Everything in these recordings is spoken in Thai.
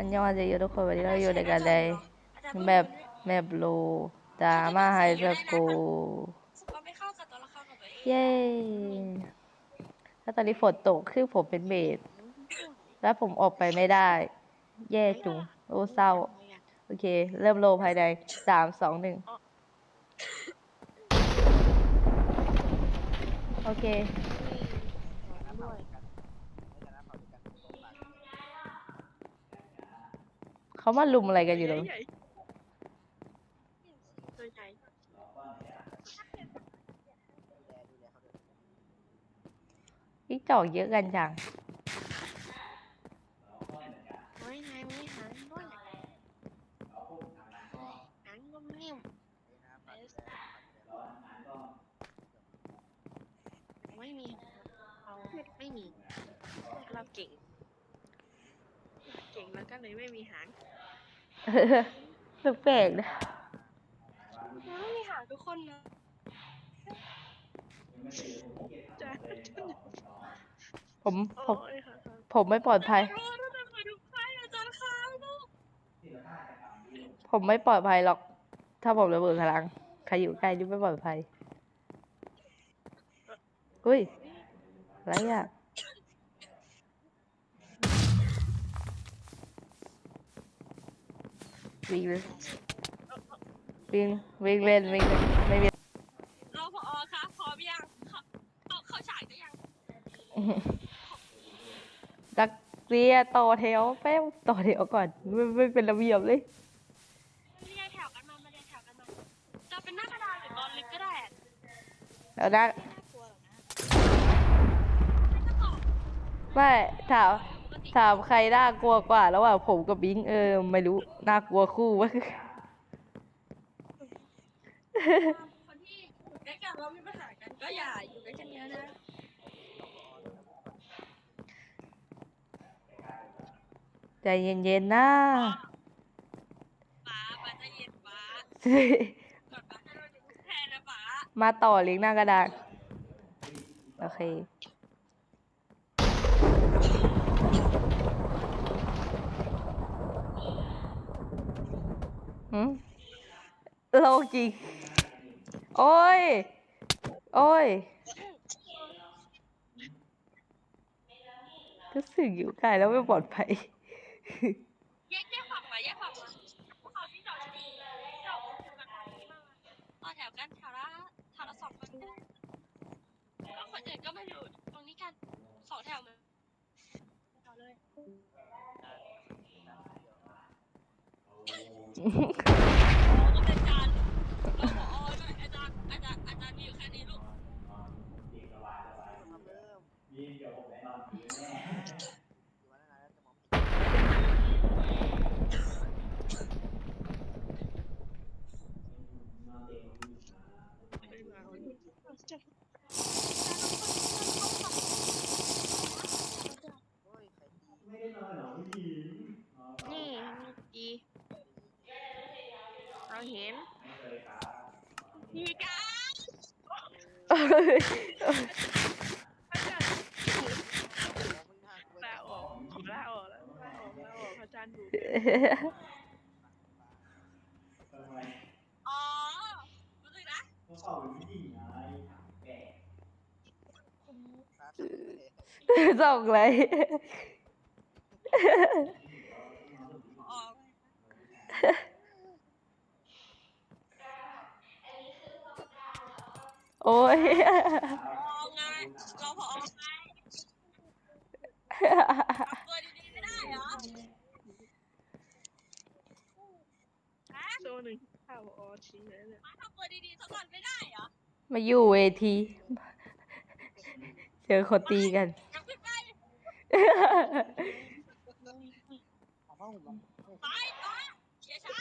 อันยองอาจจะอยู่ทุกคนวันนี้เราอยู่ในการใดแบบแบบโลดราม่าไฮสคูลก็ไม่เข้ากับตัวละครของตัวเองเย้ถ้าตอนนี้ฝนตกคือผมเป็นเบสแล้วผมออกไปไม่ได้ แย่จุงโอ้เศร้า โอเค เริ่มโลภายในสามสองหนึ่งโอเค เขามาลุมอะไรกันอยู่เหรอ ตัวใหญ่พี่จอกเยอะกันจัง โอ้ยนายมีหางด้วยหางนุ่มนิ่มไม่มีเราไม่มีเราเก่ง เก่งแล้วก็เลยไม่มีหางแปลกๆนะไม่มีหางทุกคนนะจ้าผมผมโอ้ยค่ะผมไม่ปลอดภัย โอ้ยทำไมทุกใครอาจารย์ค้างลูกผมไม่ปลอดภัยหรอก ถ้าผมระเบิดพลังใครอยู่ใกล้นี่ไม่ปลอดภัยอุ้ยอะไรอะ วิ่งเลยวิ่งวิ่งเล่นวิ่งเล่นไม่มีรอพอคะพร้อมยังเขาเขาเขาฉายได้ยังนักเรียนต่อแถวแป๊บต่อแถวก่อนไม่ไม่เป็นระเบียบเลยเรียงแถวกันมามาเรียงแถวกันมาจะเป็นหน้ากระดานหรือนอนลึกก็ได้แล้วนะไม่น่ากลัวหรอกนะไม่จะตอบไม่ถามปกติถามใครน่ากลัวกว่าระหว่างผมกับบิงเออไม่รู้ น่ากลัวคู่วะคนที่อยู่ใกล้กันแล้วมีปัญหากันก็อย่าอยู่ใกล้กันเยอะนะใจเย็นๆนะป๋าป๋าใจะเย็นป๋าก่อนป๋าจะโดนถึงแทนนะป๋ามาต่อเลี้ยงหน้ากระดานโอเค โลกจริง โอ้ย โอ้ยรู้สึกอยู่ใกลแล้วไม่ปลอดภัยแยกแยกฝั่งมาแยกฝั่งมาเขาที่จอดที่จอดแถวกันตรงนี้มาต่อแถวกันแถวละแถวละสองคนก็ได้แล้วคนอื่นก็มาอยู่ตรงนี้กันสองแถวมาแถวเลย ก็เป็นการเราขอด้วยอาจารย์อาจารย์อาจารย์มีอยู่แค่นี้ลูก นี่ดี เราเห็นมีการลาออกขอลาออกแล้วลาออกลาออกพระอาจารย์ดูอ๋อรู้สึกนะส่งเลยอ๋อ โอ้ย พอไงเราพอไงตัวดีๆไม่ได้เหรอฮะตัวหนึ่งข้าวออทิ้เลยเนี่ยมาทำตัวดีๆสักวันไม่ได้เหรอมาอยู่เวที เจอคนตีกันอย่าขึ้นไปไปไปเชียร์ช้า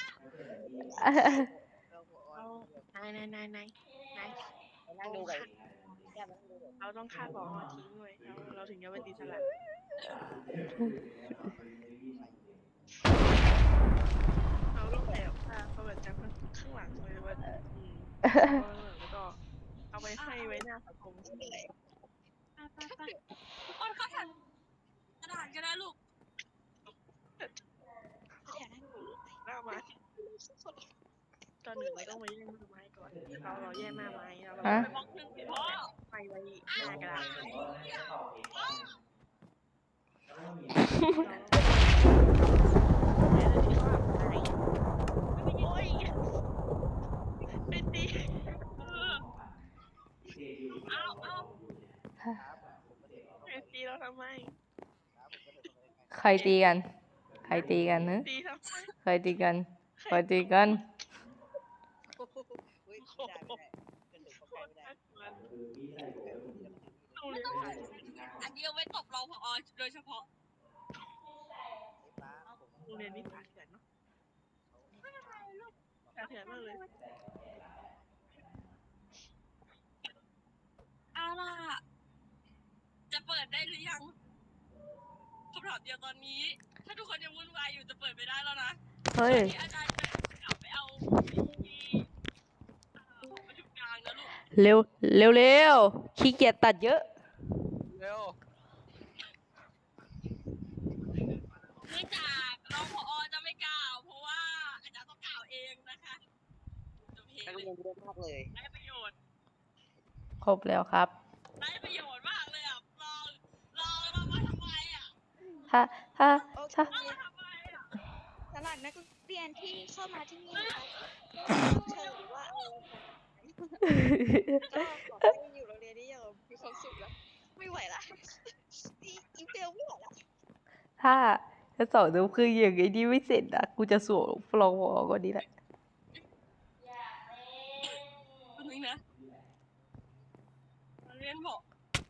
เอานายนายนายนายนาย มานั่งดูกันเราต้องฆ่าบอกมาทิ้งเลยเราถึงจะเป็นอิสระเราล้องแอวค่ะเขาแบบจักข้างหลังเลยว่าอืมแล้วก็เอาไปให้ไว้หน้าสังคมไม่เป็นไปไปอ้อนข้าถังกระดาษก็ได้ลูกแระดาษนั่งหน้ามาตอนหนึ่งไม่ต้องมาแย่งมืไม้ ก่อนเราเราแย่มากไหมเราเราฮะ ไปบอกหนึ่งสิพ่อไปไว้หน้ากระดาษโอ้ยไปตีเออเอาเอาไปตีเราทำไมใครตีกัน ใครตีกันนะตีทำไมใครตีกัน ใครตีกันอุ้ย ไม่ได้ไม่ได้เป็นหนึ่งโคเข้าตใกรล้ไม่ได้น่ากลัวโรงเรียนอันนี้เอาไว้ตบรองพอโดยเฉพาะฟ้าผมโรงเรียนนี่ป่าเถื่อนเนาะป่าเถื่อนมากเลยเอาล่ะ จะเปิดได้หรือยังคำถามเดียวตอนนี้ ถ้าทุกคนยังวุ่นวายอยู่จะเปิดไม่ได้แล้วนะเฮ้ยที่อาจารย์จะกลับไปเอาที่เอ่อประชุมกลางนะลูก เร็วเร็วเร็วขี้เกียจตัดเยอะ เร็วเนื่องจากรองพอจะไม่กล่าว เพราะว่าอาจารย์ต้องกล่าวเองนะคะจะเพลนักเรียนเยอะมากเลย ได้ประโยชน์ครบแล้วครับ ได้ประโยชน์มากเลยอะลองลองเรามาทำไมอะถ้าถ้าถ้าเรามาทำไมอะสำหรับนักเรียนที่เข้ามาที่นี่นะคะเชิญหรือว่าอะไร ก็ขอให้อยู่โรงเรียนนี้อย่างมีความสุขแล้วไม่ไหวละอีอีเฟลไม่ไหวละถ้าถ้าสองทุ่มครึ่งอย่างไอ้นี่ไม่เสร็จนะกูจะสวมฟลองวอก็ดีแหละคนนึงนะเรียนบอก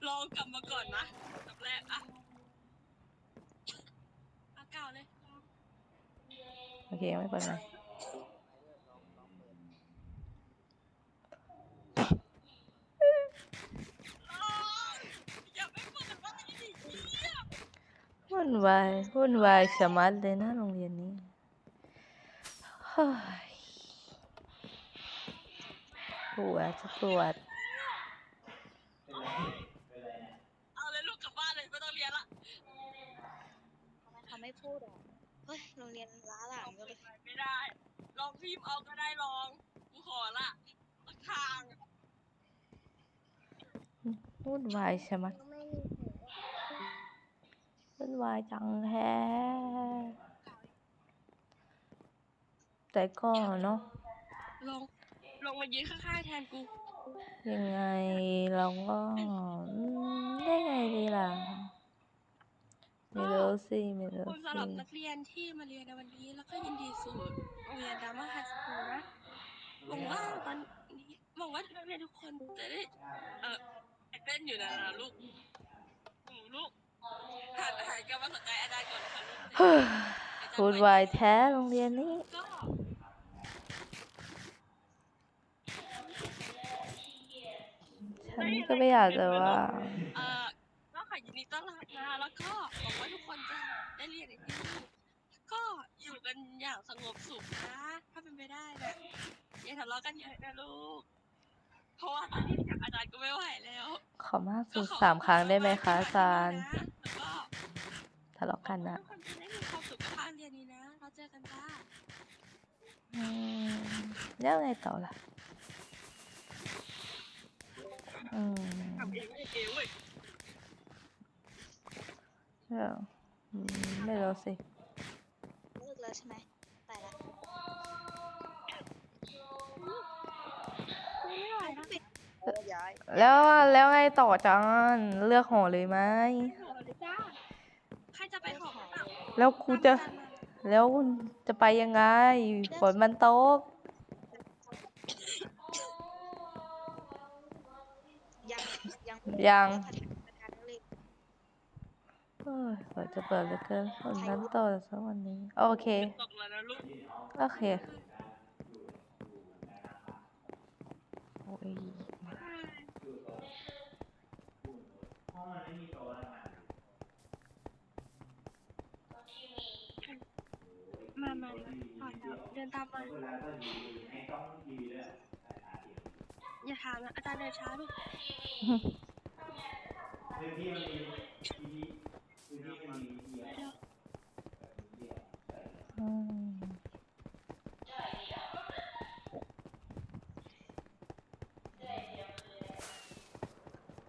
ลองกลับมาก่อนนะกับแรกอะอากล่าวเลย โอเค ไม่เป็นไร อย่าไปเปิดว่าไอ้ดิเหี้ย วุ่นวายวุ่นวายชะมัดเลยนะโรงเรียนนี้เฮ้ยปวดจะปวดเอาเลยลูกกลับบ้านเลยไม่ต้องเรียนละทำไมเขาไม่พูดอะเฮ้ยโรงเรียนล้าหลังก็เลยไม่ได้ ลองพิมพ์เอาก็ได้ลองกูขอละสักทางวุ่นวายชะมัด วุ่นวายจังแท้ แต่ก็เนาะลองลองมายืนข้างๆแทนกู ยังไงเราก็อืมได้ไงดีล่ะไม่รู้สิไม่รู้คุณสิสำหรับนักเรียนที่มาเรียนในวันนี้ แล้วก็ยินดีสู่โรงเรียนดราม่าไฮสคูลนะหวังว่าตอนนี้หวังว่านักเรียนทุกคนจะได้ เออเต้นอยู่นะลูกหนูลูก หันหันกลับมาสนใจอาจารย์ก่อนค่ะลูกเฮ้ยอาจารย์วุ่นวายแท้โรงเรียนนี้ ก็ฉันก็ไม่อยากจะว่า เออก็ขอยินดีต้อนรับนะแล้วก็หวังว่าทุกคนจะได้เรียนในที่นี่ก็อยู่กันอย่างสงบสุขนะ ถ้าเป็นไปได้นะอย่าทะเลาะกันเยอะนะลูก เพราะว่าตอนนี้กับอาจารย์ก็ไม่ไหวแล้วขอมากก็สุดขอสามครั้งได้ไหมคะขอาบจารย์ที่นี่นะแล้วก็ทะเลาะกันนะทุกคนจะได้มีความสุขกับการเรียนนี้นะเราเจอกันจ้าอืมแล้วไงต่อล่ะอืม ทำเองได้เองเว้ย เอออืมไม่รู้สิ เลิกแล้วใช่ไหมไปละ ย้ายแล้วแล้วไงต่อจันเลือกหอเลยไหมใครจะไปหออะแล้วครูจะแล้วจะไปยังไงฝนมันตกยังยังยังประธานนักเรียนเอ้ยฝนจะเปิดเหลือเกินฝนนั้นตกสักวันนี้ โอเคตกแล้วนะลูกโอเค อนเดินตามมาอย่าถามนะอาจารย์เดินช้าลูก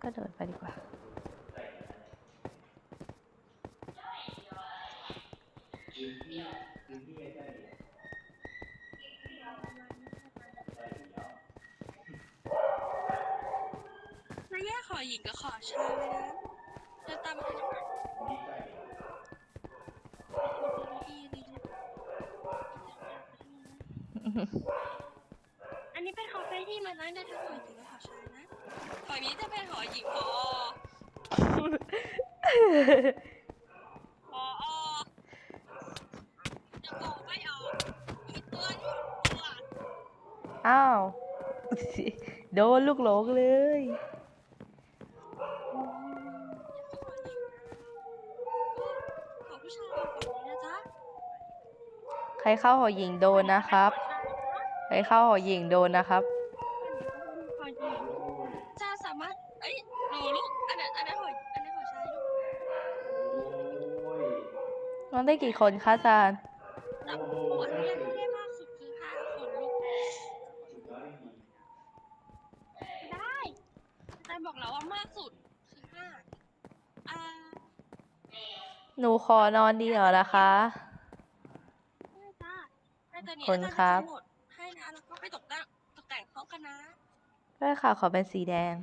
ก็เดินไปดีกว่า อันนี้เป็นคาเฟ่ที่มานั่งได้ทั้งหอหญิงและขอชายนะฝั่งนี้จะเป็นหอหญิงพอพอจะบอกไม่ออกมีตัวนี่ตัวอ้าว โดนลูกหลงเลย ขอผู้ชายฝั่งนี้นะจ๊ะ ใครเข้าหอหญิงโดนนะครับ ใครเข้าหอหญิงโดนนะครับ หอยยิงจะสามารถเอ้ยหนูลูกอันนั้นอันนั้นหอยอันนั้นหอยชายลูกน้องได้กี่คนคะอาจารย์ แต่หนูอนุญาตให้ได้มากสุดคือห้าคนลูกได้อาจาบอกแล้วว่ามากสุดคือห้าอ่าหนูขอนอนดีเหรอนะคะ ได้จ้าได้ตอนนี้ขอบคุณจารย์ครับจะกำหนด ได้ค่ะ ขอเป็นสีแดง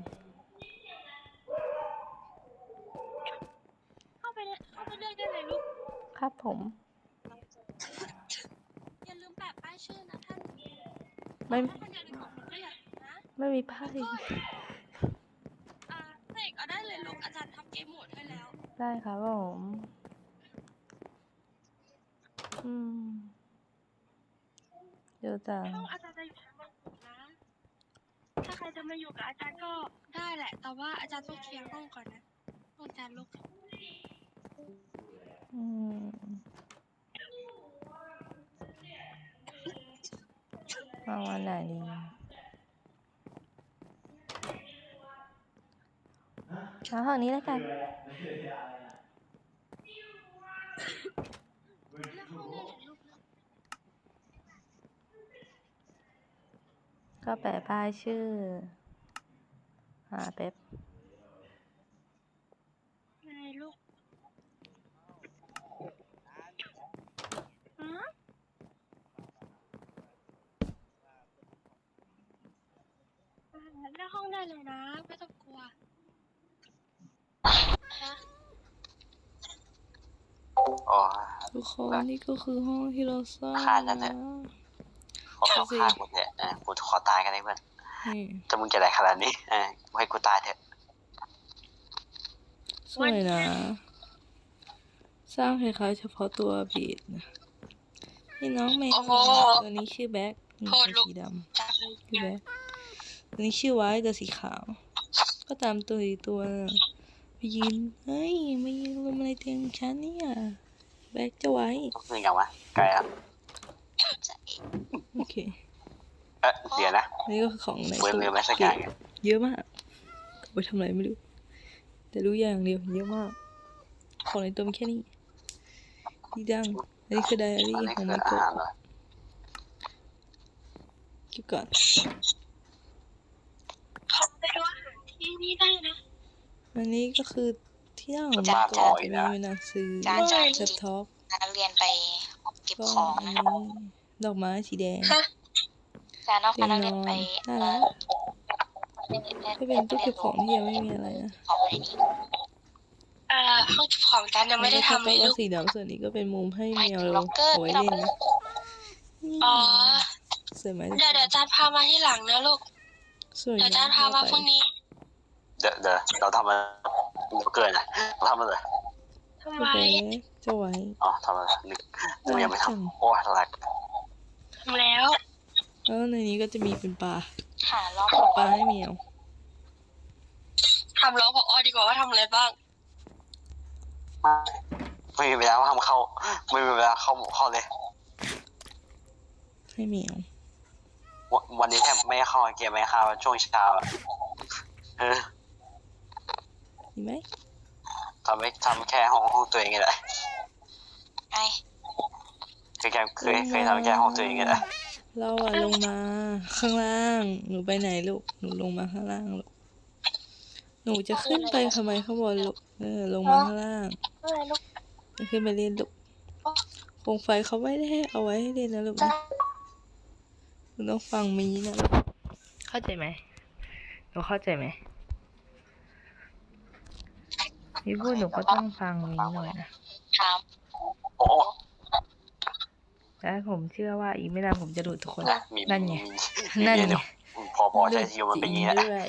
เข้าไปเลยเข้าไปเลือกได้เลยลูก ครับผม อย่าลืมแปะป้ายชื่อนะท่านไม่ ถ้าท่านอยากได้ของมันก็อย่าลืมนะไม่มีไพ่อ่าเสกเอาได้เลยลูกอาจารย์ทำเกมโหมดให้แล้ว ได้ครับผม อืมเดี๋ยวจังห้องอาจารย์จะอยู่ชั้นบนสุดนะ ถ้าใค รจะมาอยู่กับอาจารย์ก็ได้แหละ แต่ว่าอาจารย์ต้องเคลียร์ห้องก่อนนะห้องอาจารย์ลูกอืมเอาวันไหนดีเอาห้องนี้แล้วกันลือกห้องได้เลยลูก ก็แปะป้ายชื่อหาเป๊ปไงลูกหืออ่าเลือกห้องได้เลยนะ ไม่ต้องกลัวนะอ๋อ ทุกคนนี่ก็คือห้องที่เราสร้างขาดแล้วเนี่ยเขาเข้าข้างมึงเนี่ยเออกูขอตายกันได้เพื่อนนี่ถ้ามึงจะได้ขนาดนี้เออกูให้กูตายเถอะสวยนะ สร้างคล้ายๆเฉพาะตัวบีดนะนี่น้องแมวโอ้โหตัวนี้ชื่อแบ็คนี่โทตัษวลูกสีดำจับเลยชื่อแบ็คตัวนี้ชื่อไว้ตัวสีขาว ก็ตามตัวอีกตัวน่ะไปยืนเฮ้ยมายืนลงมาในเตียงฉันเนี่ยแบ็คจะไว้ต้องคืออย่างวะไกลแล้วโอเค เอ๊ะเดี๋ยวนะอันนี้ก็คือของในเว้นตู้ลืมอะไรสักอย่างอะเยอะมากเอาไปทำอะไรไม่รู้ แต่รู้อย่างเดียวเยอะมาก ของในตัวมีแค่นี้ดีดังอันนี้คือไดอารี่อันนี้ของคือไมอาโกะหารเหรอเก็บก่อนเขาไปดูอาหารที่นี่ได้นะอันนี้ก็คือที่นั่งของไมบ้าโกะบอยจะนะมีหนังสือจานจานแล็ปท็อปนักเรียนไปเก็บก็ของอันนะนี้ดอกไม้สีแดง จานนอกเตียงนักนเรียนอนไปน่ารักถ้าเป็นตู้เก็บของที่ยังไม่มีอะไรนะของอะไรนี่เอ่อห้องเก็บของจานยังไม่ได้ทำเลยแวก็ลูกสีดำส่วนนี้ก็เป็นมุมให้ไม่แมวถึงเราล็อกเกอร์เอาไว้ที่เราเล่นไปนะนี่อ๋อสวยไหมเดี๋ยวเดี๋ยวจานพามาที่หลังนะลูกสวยเดี๋ยวจานพามาพรุ่งนี้ เดี๋ยวเดี๋ยวเราทำมันเกินนะเราทำมันเลยทำโอไมเคจะไว้อ๋อทำมันนึกกูยังไม่ทำโอ้ยอะไรทำแล้ว แล้วในนี้ก็จะมีเป็นปลาหารอบปลาให้แมวทำร้องพอดีกว่าว่าทำอะไรบ้าง ไม่มีเวลาทำเข้า ไม่มีเวลาเข้าเข้าเลย ให้แมววันวันนี้แทบไม่ได้เข้าเกมไม่ได้เข้าช่วงเช้าอะเออดีไหมทำไม่ทำแค่ห้องห้องตัวเองไงแหละไอเคยแค่เคยเคยทำแค่ห้องตัวเองไงแหละ เราอะลงมา ข้างล่าง หนูไปไหนลูก หนูลงมาข้างล่างลูกลหนูจะขึ้นไปทำไมข้างบนลูก เออ ลงมาข้างล่างเมื่อไรลูกจะขึ้นไปเล่นลูกโคมไฟเขาไม่ได้ให้เอาไว้ให้เล่นนะลูกนะหนูต้องฟังมีนะลูกเข้าใจไหมหนูเข้าใจไหมพี่พูดหนูก็ต้องฟังมีหน่อยนะ ถามโอ้แต่ผมเชื่อว่าอีกไม่นานผมจะดูดทุกคน นะมีนั่นไงมีนั่นมีไงเยพอพอใช้สกิลมันเป็นอย่างจริเงี้ยด้วย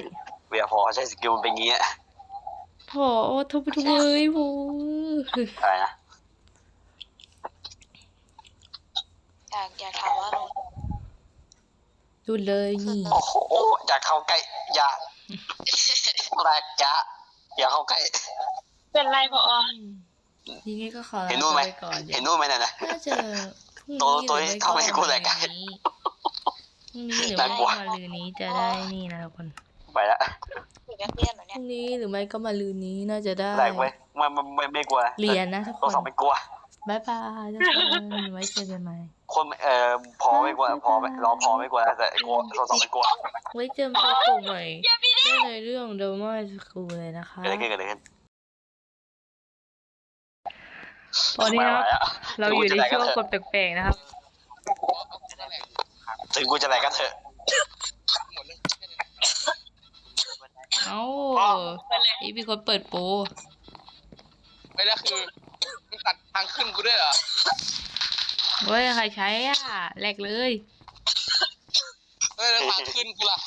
เวียพอใช้สกิลมันเป็นอย่างเงี้ยพอทบทเวยโว้ยอะไรนะอยากอยากถามว่าเราดูเลยนี่โอ้โหอย่าเข้าใกล้อย่าแรกจ้าอย่าเข้าใกล้ เป็นไรพอทีนี้ก็ขอลาเห็นนู่นไหม ไปก่อนเห็นนู่นไหมเนี่ยนะน่าจะพรุ่ง ตัวนี้หตัวรือนี้ไม่ทำไมกูก็แหลกอะวันนี้พรุ่งนี้หรือน่าไม่กลัวก็มาลืนนี้จะได้นี่นะทุกคนไปละเด็กนักเรียนเหรอพเนี่ยรุ่งนี้หรือไม่ก็มาลืนนี้น่าจะได้แรกเว้ยไม่ไม่ไม่ไม่กลัวเรียนนะทุกคตัวนสองไม่กลัวบายบายทุกคนไว้เจอกันใหม่ คนเอ่อพอไม่กลัวพอไม่รอพอไม่กลัวแต่กลัวตัวสองไม่กลัวไว้เจอกันกลุ่มใหม่ได้ในเรื่องเดลมอยสคูลเลยนะคะ เกิดอะไรขึ้นเกิดอะไรขึ้น ตอนนี้นะครับไม่ไหวอะเราอยู่ในช่วงกดแปลกๆนะครับ ถึงกูจะไหนก็เถอะ เอ้าอีมีคนเปิดโปรไม่แล้วคือมึงตัดทางขึ้นกูด้วยเหรอเว้ยใครใช้อะแหลกเลยเอ้ยแล้วทางขึ้นกูล่ะ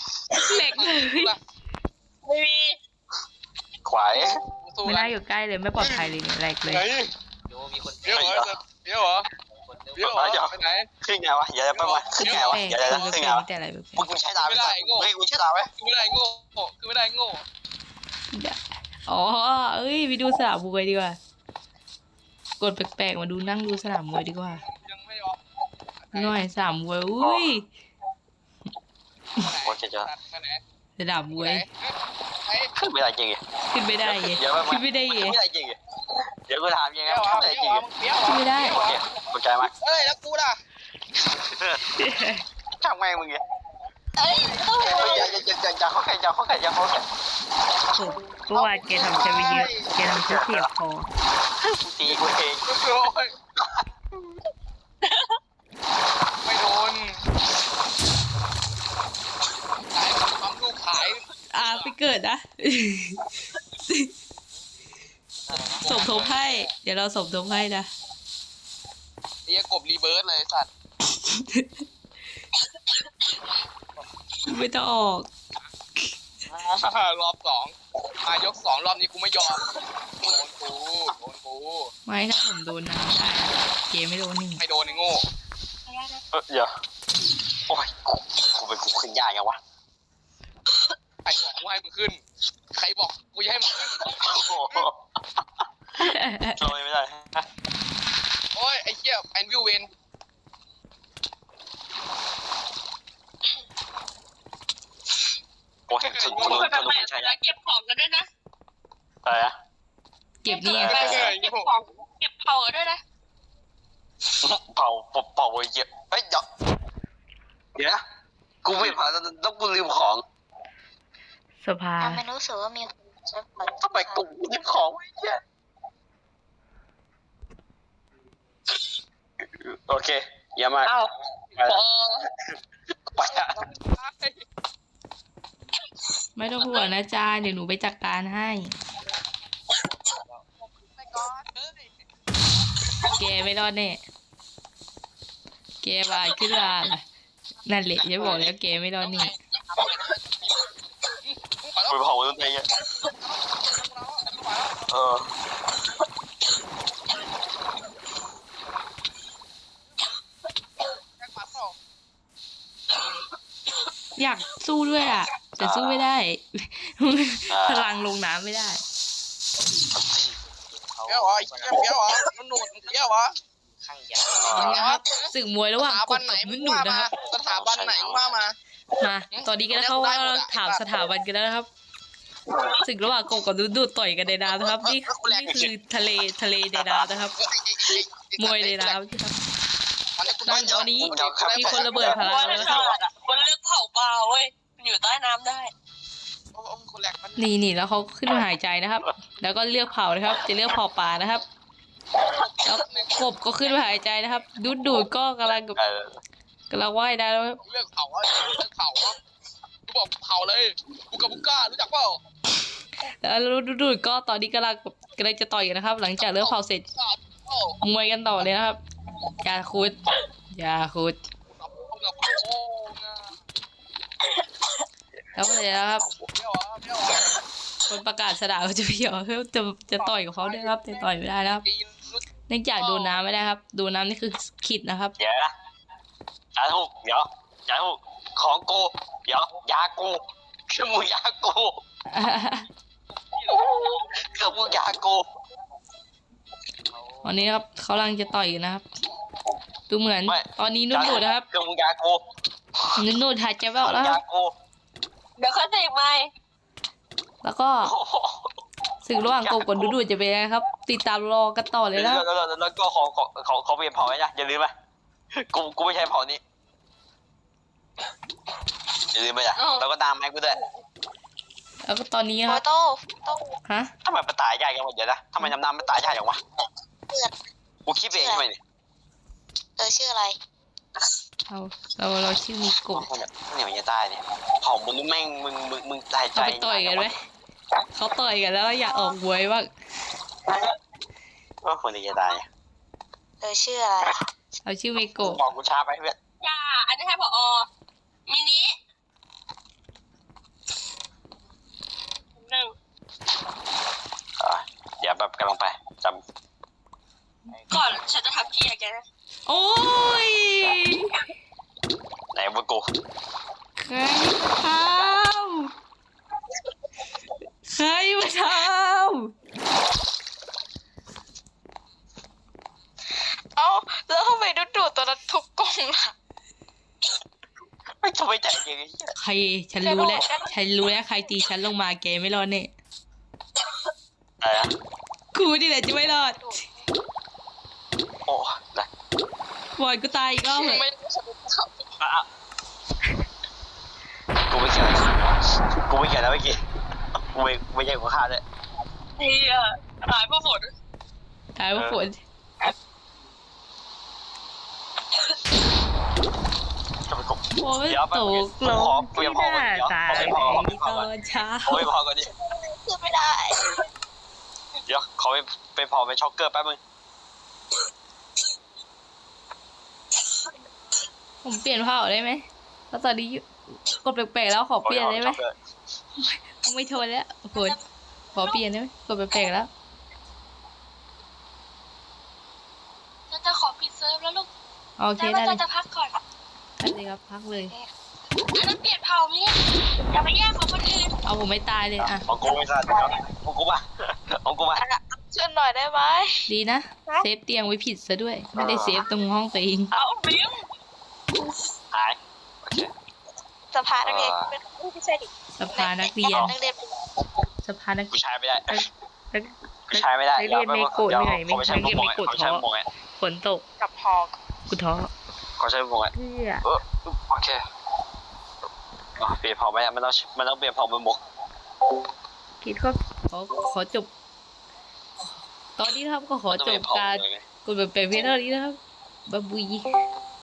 แหลกเลยกูล่ะไม่มีขวายมึงสู้ไม่กัน่านอยู่ใกล้เลยไม่ปลอดภัยเลยเนี่ยแหลกเลยไหนเดี๋ยว มีคนเดี๋ยวเหรอเดี๋ยวเหรอเดี๋ยวเหรอไปไหนขึ้นไงวะอย่าจะไปวะขึ้นไงวะแปลกอย่าจะคือขึ้นแปไงลกวะแต่อะไรแบบมึงใช้ดาวไหมเฮ้ยมึงใช้ดาวไหมคือไม่ได้โง่คือไม่ได้โง่อ๋อเอ้ยไปดูสนามมวยดีกว่ากดแปลกๆมาดูนั่งดูสนามมวยดีกว่ายังไม่ออกหน่อยสนามมวยอุ้ยโอเคจ้ะไปไหนสนามมวยไหนขึ้นไม่ได้จริงไงขึ้นไม่ได้เย่เดี๋ยวไปขึ้นไม่ได้ขึ้เย่นไม่ได้จริงไงเดี๋ยวกูถามยังไงเดี๋ยวขึ้นอะไม่ได้จริเดี๋งยวไงอะเดี๋ยวอะขึ้นไม่ได้ โอเคเข้าใจมากเอ้ยแล้วกูล่ะช่างแม่งมึงไงเอ้ยต้องเฮ้ยอย่าอย่าอย่าอย่าอย่าเข้าใกล้อย่าเข้าใกล้อย่าเข้าใกล้เมื่อวานแกทำฉันไปเยอะแกทำฉันเสียบคอกูตีกูเองโอ้ยไม่โดนขายความลูกขายอ่าไปเกิดนะ สมทบให้ เดี๋ยวเราสมทบให้นะเรียกกบรีเบิร์สเลยสัตว์ไม่ต้องออก รอบสองมายกสองรอบนี้กูไม่ยอมโดนกูโดนกูไม่ถ้าผมโดนน้ำได้เกมไม่โดนนี่ไม่โดนไอ้โง่เออเดี๋ยวโอ้ยกูกูเป็นกูขึ้นยากยังวะใครบอกกูให้มึงขึ้น ใครบอกกูจะให้มึงขึ้นโอ้โหลอยไม่ได้โอ้ยไอ้เหี้ยแอนวิวเวนโอ้ยสุดกูรู้กูรู้ไม่ใช่แล้วเก็บของกันด้วยนะอะไรนะเก็บนี่ไงเก็บของเก็บของกันด้วยนะเป่าเป่าเป่าเยอะเฮ้ยเดี๋ยวเดี๋ยวนะกูไม่ผ่านแล้วกูลืมของ สภา ทำไมรู้สึกว่ามีคนใช้ไฟทำไมกูลืมของไว้เหี้ยโอเคเยี่ยมมากอ้าวไปละไปละไม่ต้องห่วงนะจ้าเดี๋ยวหนูไปจัดการให้ไปก่อนเฮ้ยแกไม่รอดแน่แกบายขึ้นลาล่ะนั่นแหละจะบอกแล้วแกไม่รอดนี่ ไปเผาต้นไม้เงี้ยเอออยากสู้ด้วยอะ แต่สู้ไม่ได้ พลังลงน้ำไม่ได้เปี้ยวเหรอไอ้เหี้ยเปี้ยวเหรอมันหนูดมันเปี้ยวเหรอข้างยานี่นะครับศึกมวยระหว่างสถากบับนไหนกับมึนุ่งนหนุว่านะมาครับสถาบันไหนมึงว่ามา มา ตอนนี้ก็ได้เข้าว่าเราถามสถาบันกันแล้วนะครับ ศึกระหว่างกบกับนุ่นหนุต่อยกันในน้ำนะครับนี่นี่คือทะเลทะเลในน้ำนะครับ มวยในน้ำนะครับตอนนี้กูตอนตอนนี้มีคนระเบิดพลังแล้วนะครับคนเลือกเผาเปล่าเว้ยอยู่ใต้น้ำได้โอ้โหคนแหลกมันนี่นี่แล้วเขาขึ้นมาหายใจนะครับ แล้วก็เลือกเผานะครับ จะเลือกเผาป่านะครับแล้วกบก็ขึ้นมาหายใจนะครับ ดูดดูดก็กำลังเออกำลังว่ายได้แล้วครับเลือกเผาอะเลือกเผาอะ กูบอกเผาเลยกูกับบุก้ารู้จักเปล่าแล้วดูดูก็ตอนนี้กำลังกำลังจะต่อยกันนะครับ หลังจากเลือกเผาเสร็จมวยกันต่อเลยนะครับอย่าคุดอย่าคุดแล้วเสร็จแล้วครับคนประกาศสดาเขาจะเพียวจะจะต่อยกับเขาด้วยครับแต่ต่อยไม่ได้นะครับเนื่องจากดนน้ำไม่ได้ครับดนน้ำนี่คือขิดนะครับ เดี๋ยวนะยาถูกเดี๋ยวอยาถูก ของกู เดี๋ยวยากูคือมึงยากูคือมึงยากูวันนี้นะครับเขากำลังจะต่อยกันนะครับ ดูเหมือนตอนนี้นุ่นดูดนะครับคือมึงยากูนุ่นดูดหายใจไม่ออกแล้วคยารับกูเดี๋ยวเขาเสกไหมแล้วก็สึกระหว่างกบกับดูดูดจะเป็นยังไงครับ ติดตามรอกันต่อเลยแล้นะวแล้วแล้วก็ของของของของเปลี่ยนเผาไว้นะอย่าลืมไหมกูกูไม่ใช่เผานี้ อย่าลืมไปจ้ะแล้วก็ตามไม้กูด้วยแล้วก็ตอนนี้คโฟรับโต้โต้ฮะทำไมมันตายยากจังวะเดี๋ยวนะทำไมน้ำน้ำมันตายยากจังวะกูคิดเองใช่ไหมเนี่ยเออชื่ออะไร เราเราเราชื่อมีกบเนี่ยเนี่ยมันจะตายเนี่ยเผามึงแม่งมึงมึงมึงตายใจเราไปต่อยกันไหมเขาต่อยกันแล้วอยากออกบวยบ้างว่าคนจะตายเออชื่ออะไร เราชื่อมีกบบอกกูช้าไปเพื่อน อย่าอันนี้ให้พอมินิหนึ่ง เดี๋ยวแบบกำลังไปจก่อนฉันจะทำเพียแกนะโอ้ยำไหนว่ากูใครมาทำใครมาทเอ้าแล้วทำไมดูดูตัวนั้นทุกกล่องล่ะไม่ทำไมใจจริงไอ้เหี้ยำใครฉันรู้แล้ว ฉันรู้แล้วใครตีฉันลงมาแกไม่รอดเนี่ย อะไรนะกูนี่แหละจะไม่รอดโอ้นะบอยกูตายอีกรอบเลยไม่อะกูไม่เกี่ยวกูไม่เกี่ยวนะเมื่อกี้กูไม่ไม่ใช่กูฆ่าด้วยเฮียตายเพราะฝนตายว่าฝนจะไปกบโอ้ยเดี๋ยวแป๊ตบนึงกลผมของเตรียมของก่อนเดี๋ยวตาขอไปพอขอไปพตอก่ออนนเช้าขอไปพอก่อนดิขึ้นไม่ได้เดี๋ยวขอไปไปพอไปช็อกเกอร์แป๊บนึงผมเปลี่ยนผ้าออกได้ไหมแล้วตอนนี้อยู่กดแปลกๆแล้วขอเปลี่ยนได้ไหมไม่ทนแล้วฝนขอเปลี่ยนได้ไหมกดแปลกๆแล้ว ฉันจะขอปิดเซิร์ฟแล้วลูกโอเคแล้วได้เราเลยจะพักก่อนได้เลยครับพักเลยอันนั้นเปลี่ยนเผ่าไหมอย่าไปแย่งของคนอื่นเอาผมไม่ตายเลยอะของกูไม่ทราบครับของกูมา ของกูมาช่วยหน่อยได้ไหมดีนะ เซฟเตียงไว้ผิดซะด้วย ไม่ได้เซฟตรงห้องตัวเองเอาบิ้วหายโอเคสภานักเรียนเป็นไม่ใช่ดิสภานักเรียนนักเรียนเป็นสภานักกูใช้ไม่ได้นักกูใช้ไม่ได้นักเรียนไม่โกรธเหนื่อยไหมเขาไม่ใช้นักเรียนไม่โกรธเขาใช้ท้อโมงไงฝนตกกับพองกูท้อเขาใช้โมงไงเพื่อเออโอเคอะเปลี่ยนเผาไหมมันต้องมันต้องเปลี่ยนเผาเป็นหมกคิดก็ขอขอจบ ตอนนี้นะครับก็ขอจบการเลยไหมกดแบบเพียงเท่านี้นะครับบ๊ายบาย